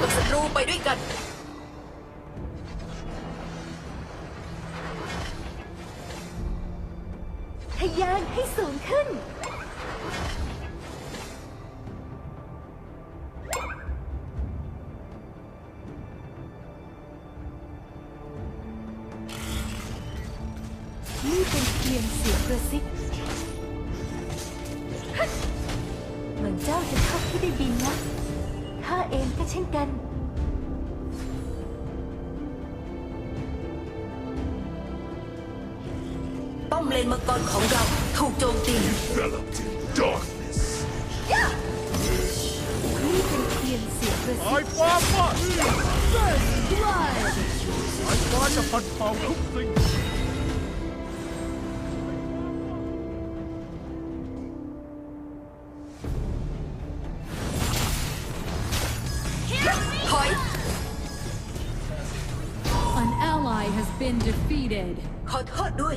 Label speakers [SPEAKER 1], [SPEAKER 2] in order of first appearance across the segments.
[SPEAKER 1] กับศัตรูไปด้วยกัน
[SPEAKER 2] ทะยานให้สูงขึ้น เล
[SPEAKER 1] นมังกรของเราถูกโจมตี
[SPEAKER 3] Enveloped in darkness.
[SPEAKER 2] นี่เป็นเพียงเสียงกระซิ
[SPEAKER 4] สาย
[SPEAKER 2] บ
[SPEAKER 4] ฟ้าฟาด
[SPEAKER 2] Blood
[SPEAKER 4] สายฟ้าจะพัดเผาทุกสิ่ง
[SPEAKER 1] ถอย
[SPEAKER 5] An ally has been defeated.
[SPEAKER 1] ขอโทษด้วย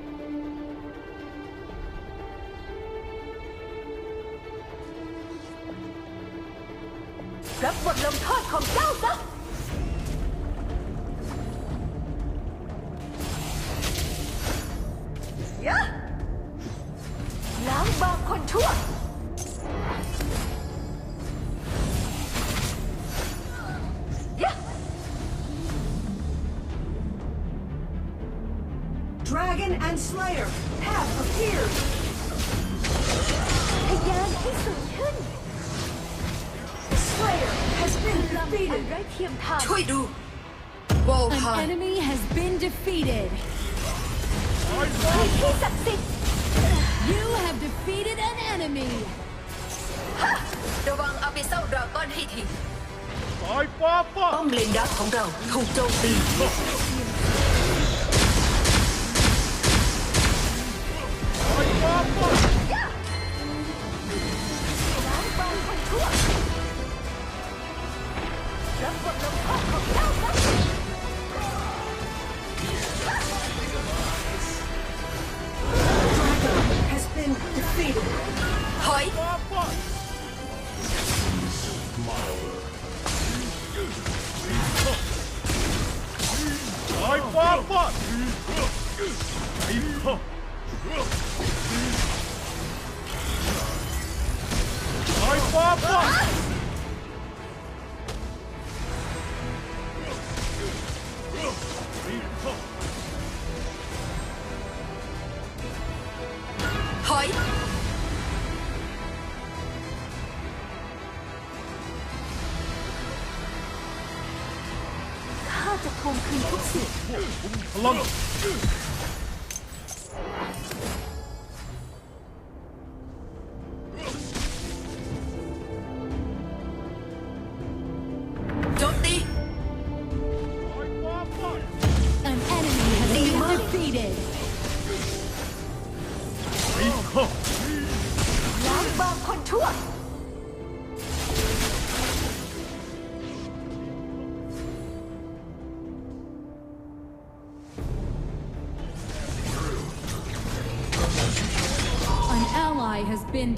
[SPEAKER 6] Pagan and Slayer have appeared. Slayer has been defeated.
[SPEAKER 1] Tweedu.
[SPEAKER 5] An
[SPEAKER 1] Woha.
[SPEAKER 5] enemy has been defeated. You have defeated an enemy.
[SPEAKER 1] Đồ vòng ở phía sau dragon hy thịnh. Bom lên đá khổng rào, không
[SPEAKER 4] trâu tì. ย
[SPEAKER 1] ไอ้
[SPEAKER 4] ฟ้าฟาดไอ้พ่อ
[SPEAKER 1] ไอ้
[SPEAKER 4] ฟ้าฟาด พ
[SPEAKER 2] ลั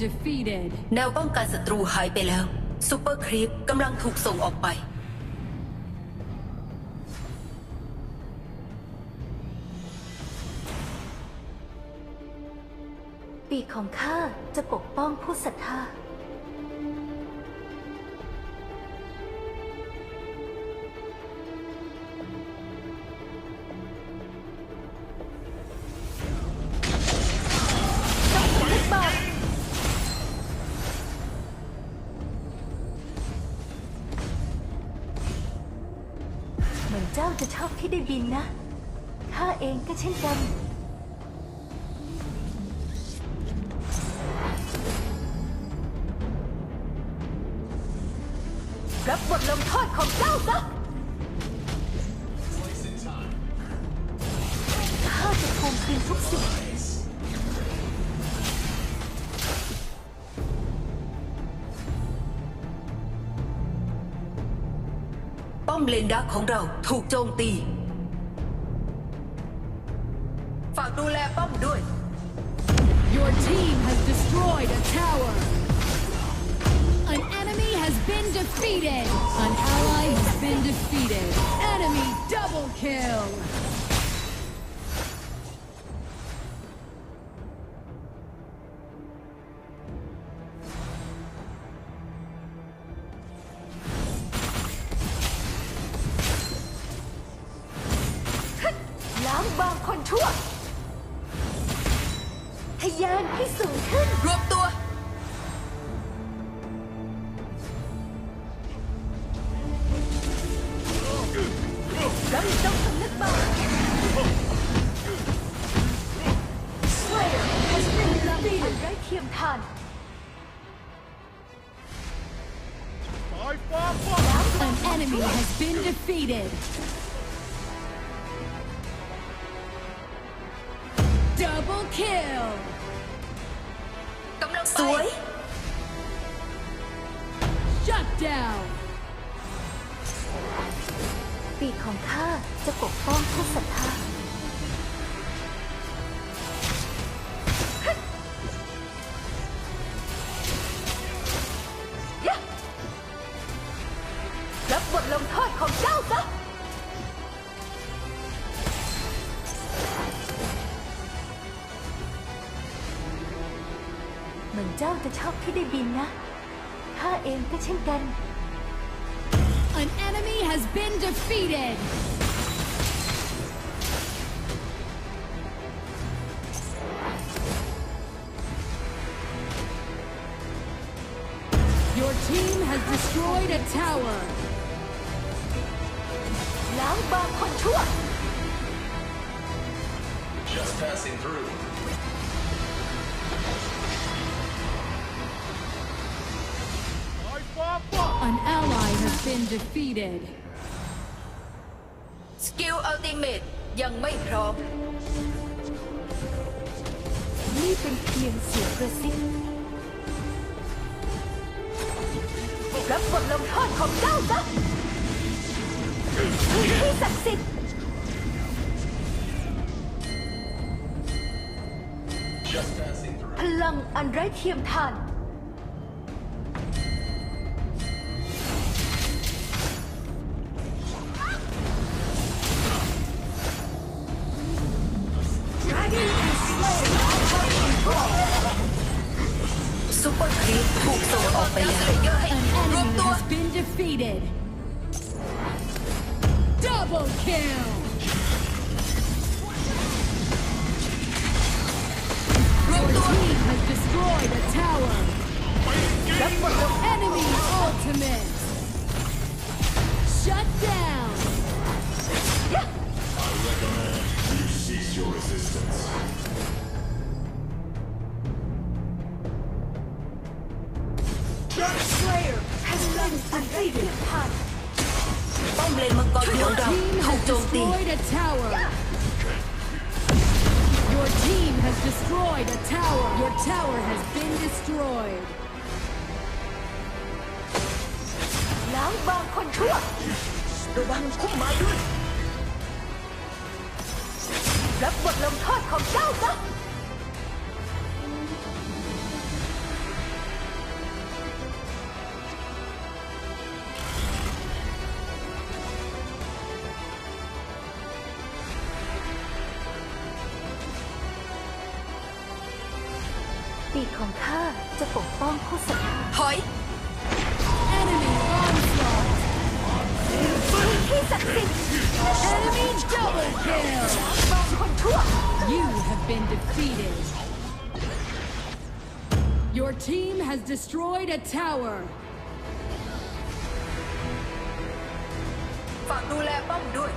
[SPEAKER 5] defeated.
[SPEAKER 1] แนวป้องกันศัตรูหายไปแล้วซูเปอร์ครีปกำลังถูกส่งออกไป
[SPEAKER 2] ปีกของข้าจะปกป้องผู้ศรัทธา ของเจ้าซะข้าจะทวงคืนทุกสิ่ง
[SPEAKER 1] ป้อมเลนดักของเราถูกโจมตี ดูแลป้อมด้วย
[SPEAKER 5] Your team has destroyed a tower. An enemy has been defeated. An ally has been defeated. Enemy double kill. An enemy has been defeated. Double kill. Shut down.
[SPEAKER 2] ปีกของข้าจะปกป้องผู้ศรัทธายะรับบทลงโทษของเจ้าซะเหมือนเจ้าจะชอบที่ได้บินนะข้าเองก็เช่นกัน
[SPEAKER 5] An enemy has been defeated! Your team has destroyed a tower!
[SPEAKER 3] Just passing through.
[SPEAKER 5] An ally has been defeated.
[SPEAKER 1] สกิลอัลติเมตยังไม่พร้อม
[SPEAKER 2] นี่เป็นเพียงเสียงกระซิบรับบทลงโทษของเจ้าซะพื้นที่ศักดิ์สิทธิ์
[SPEAKER 3] Just passing through.
[SPEAKER 2] พลังอันไร้เทียมทาน
[SPEAKER 5] tower.
[SPEAKER 6] Has been
[SPEAKER 5] destroyed.
[SPEAKER 2] ล้างบางคนชั่ว
[SPEAKER 1] ระวังพุ่มไม้ด้วย
[SPEAKER 2] รับบทลงโทษของเจ้าซะ
[SPEAKER 5] You have been defeated. Your team has destroyed a tower.
[SPEAKER 1] ฝากดูแลป้อมด้วย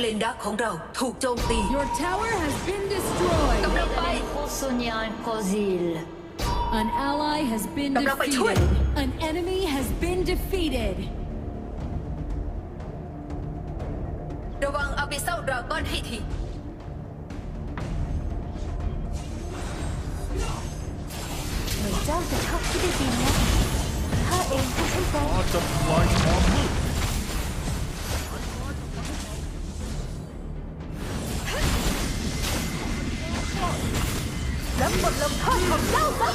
[SPEAKER 1] เลนดักของเราถูกโจมตี
[SPEAKER 5] Your tower has been destroyed.
[SPEAKER 1] กำลังไป
[SPEAKER 2] Osunian Kozil
[SPEAKER 5] An ally has been
[SPEAKER 1] กำลังไปช่วย
[SPEAKER 5] defeated. An enemy has been defeated.
[SPEAKER 1] ระวังเอาไปเศร้าดราก้อนให้ที
[SPEAKER 2] เหมือนเจ้าจะชอบที่ได้บินนะข้าเองก็เช่นกัน
[SPEAKER 4] ฟ้าจะทำลายความมื
[SPEAKER 2] บทลงโทษของเจ้าซะ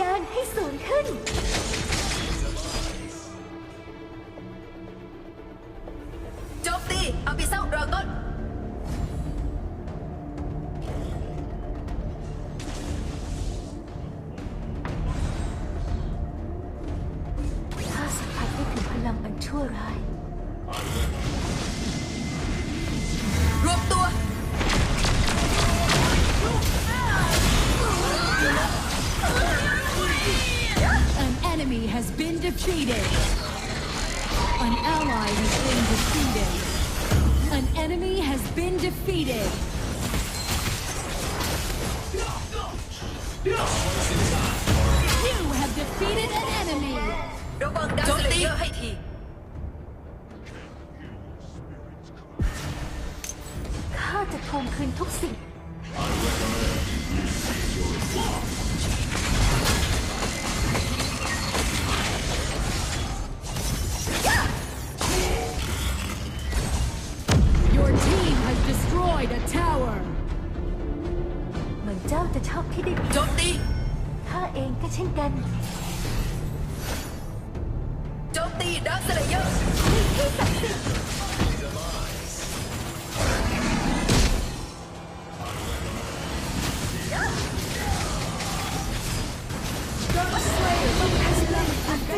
[SPEAKER 4] ยา
[SPEAKER 2] นให้สูงขึ้น
[SPEAKER 5] enemy has been defeated. An ally has been defeated. An enemy has been defeated. You have defeated an enemy.
[SPEAKER 2] Don't leave. I recommend you use
[SPEAKER 5] your team has destroyed a tower.
[SPEAKER 2] เหมือนเจ้าจะชอบที่ได้บิน
[SPEAKER 1] โจมตี
[SPEAKER 2] ข้าเองก็เช่นกัน
[SPEAKER 1] โจมตีดักสเลเยอร์
[SPEAKER 2] ที่ศักดิ์สิทธิ์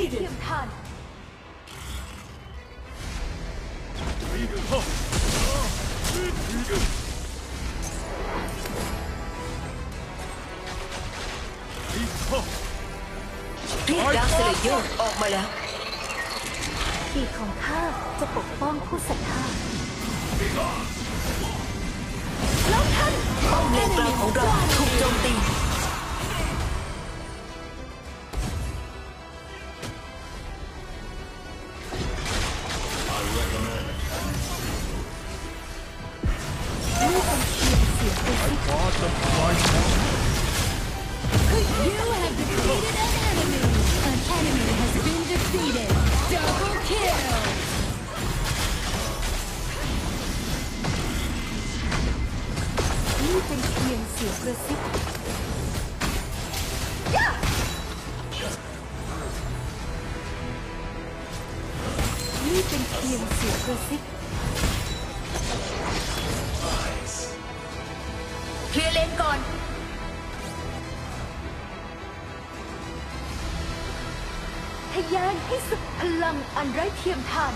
[SPEAKER 6] Defeated.
[SPEAKER 2] เทียมทาน
[SPEAKER 1] รียกดักสเลเยอร์ออกมาแล้ว
[SPEAKER 2] ปีกของข้าจะปกป้องผู้ศรัทธาแล้วท่าน
[SPEAKER 1] ป้อมเลนกลางของเราถูกโจมตี
[SPEAKER 5] defeated. Double kill.
[SPEAKER 2] You think
[SPEAKER 1] TNC is the secret? You think TNC is the? อัน
[SPEAKER 2] ไร้เทียมทาน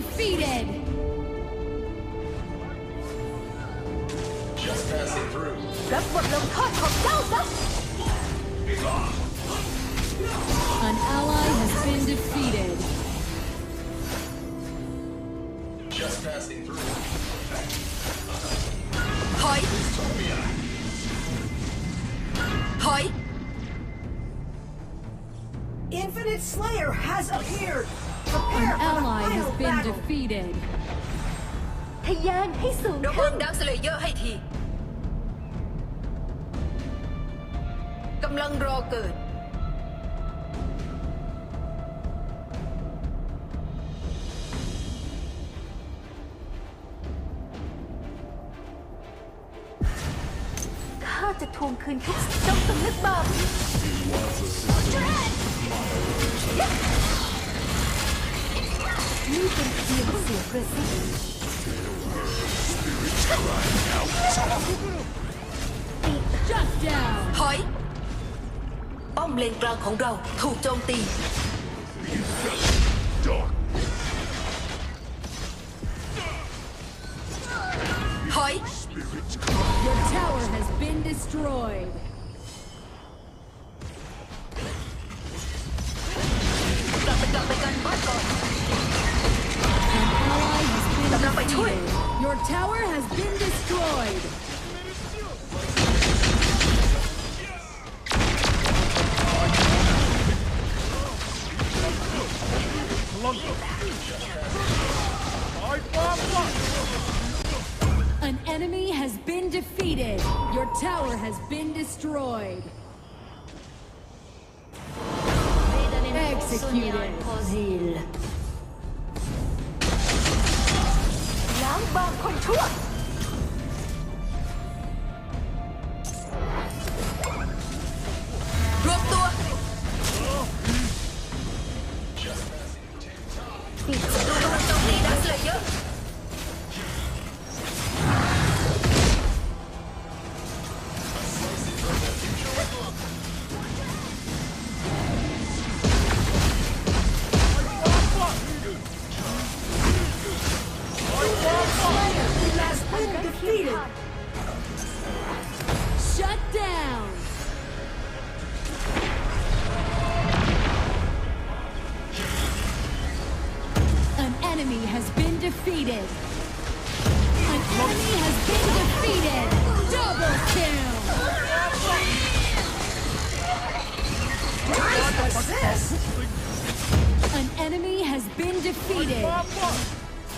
[SPEAKER 5] defeated!
[SPEAKER 3] Just passing through.
[SPEAKER 5] An ally has been defeated.
[SPEAKER 3] Just passing through.
[SPEAKER 1] Hoi! Hoi!
[SPEAKER 6] Infinite Slayer has appeared!
[SPEAKER 5] An ally has been defeated.
[SPEAKER 2] ทะยานให้สูง
[SPEAKER 1] ระวั
[SPEAKER 2] ขึ้
[SPEAKER 1] งดักสเลเยอร์ให้ทีกำลังรอเกิด ข้า
[SPEAKER 2] จะทวงคืนทุกสิ่งจงสำนึกบาป เป็นเพียงเสียงกระซิบ
[SPEAKER 5] Shut down.
[SPEAKER 1] ถอย ป้อมเลนกลางของเราถูกโจมตี ถอย
[SPEAKER 5] Your tower has been destroyed. Your tower has been destroyed! An enemy has been defeated. Your tower has been destroyed. Executed.
[SPEAKER 2] ล้างบางคนชั่ว
[SPEAKER 1] รว
[SPEAKER 5] What's this? An enemy has been defeated.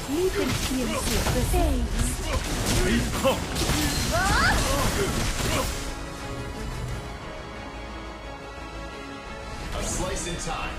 [SPEAKER 2] You can feel the.
[SPEAKER 3] A slice in time.